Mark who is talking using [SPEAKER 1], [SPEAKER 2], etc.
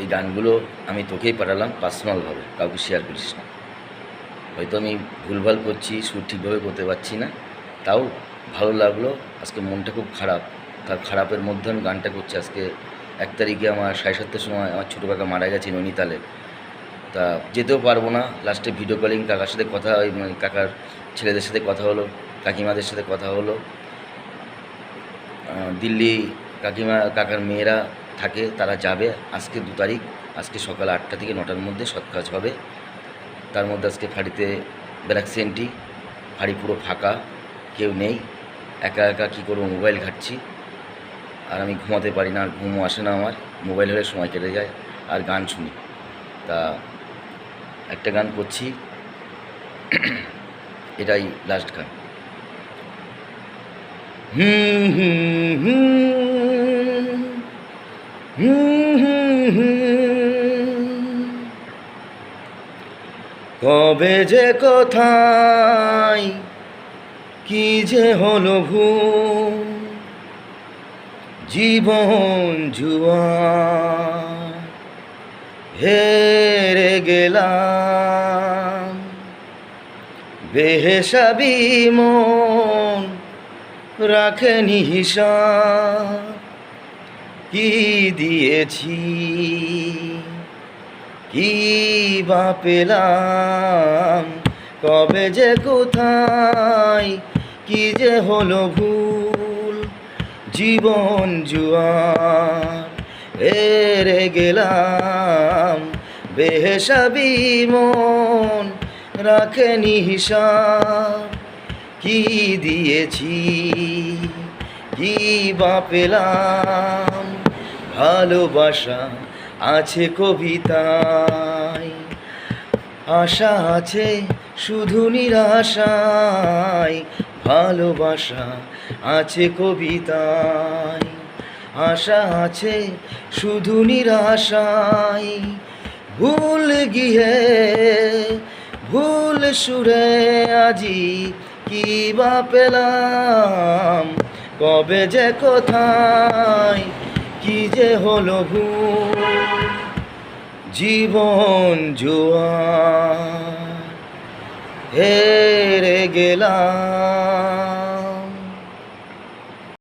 [SPEAKER 1] এই গানগুলো আমি তোকেই পাঠালাম পার্সোনালভাবে, কাউকে শেয়ার করিস না। হয়তো আমি ভুলভাল করছি, সুর ঠিকভাবে করতে পারছি না, তাও ভালো লাগল, আজকে মনটা খুব খারাপ। তার খারাপের মধ্যে আমি গানটা করছি আজকে, এক তারিখে আমার সাড়ে সাতটার সময় আমার ছোটো কাকা মারা গেছে নৈনিতালে। তা যেতেও পারব না লাস্টে ভিডিও কলিং কাকার সাথে কথা ওই মানে কাকার ছেলেদের সাথে কথা হলো, কাকিমাদের সাথে কথা হলো। দিল্লি কাকিমা, কাকার মেয়েরা থাকে, তারা যাবে আজকে দু তারিখ, আজকে সকাল আটটা থেকে নটার মধ্যে সৎ কাজ হবে। তার মধ্যে আজকে ফাঁড়িতে ব্যারাক্সি এন্ট্রি ফাঁড়ি পুরো ফাঁকা, কেউ নেই। একা একা কী করব মোবাইল ঘাটছি। আর আমি ঘুমাতে পারি না, আর ঘুমও আসে না আমার। মোবাইল হলে সময় কেটে যায়, আর গান শুনি। তা একটা গান করছি। এটাই লাস্ট গান। হুম হুম হুম হুম হুম হুম কবে যে কোথায় কি যে হলো ভুল? জীবন জুয়া, হেরে গেলাম। বেহেসাবি মন রাখেনি হিসাব। কি দিয়েছি? কি বা পেলাম? কবে যে কোথায়? কি যে হলো ভুল? জীবন জুয়ার, হেরে গেলাম। বেহেসাবি মন রাখেনি হিসাব। কি দিয়েছি? কি বা পেলাম? ভালোবাসা আছে কবিতায়। আশা আছে শুধু নিরাশায়। ভালোবাসা আছে কবিতায়। আশা আছে শুধু নিরাশায়। ভুল গিয়ে ভুল সুরে আজি কি বা পেলাম? কবে যে কোথায় কি যে হলো জীবন জোয়া হেরে গেলাম।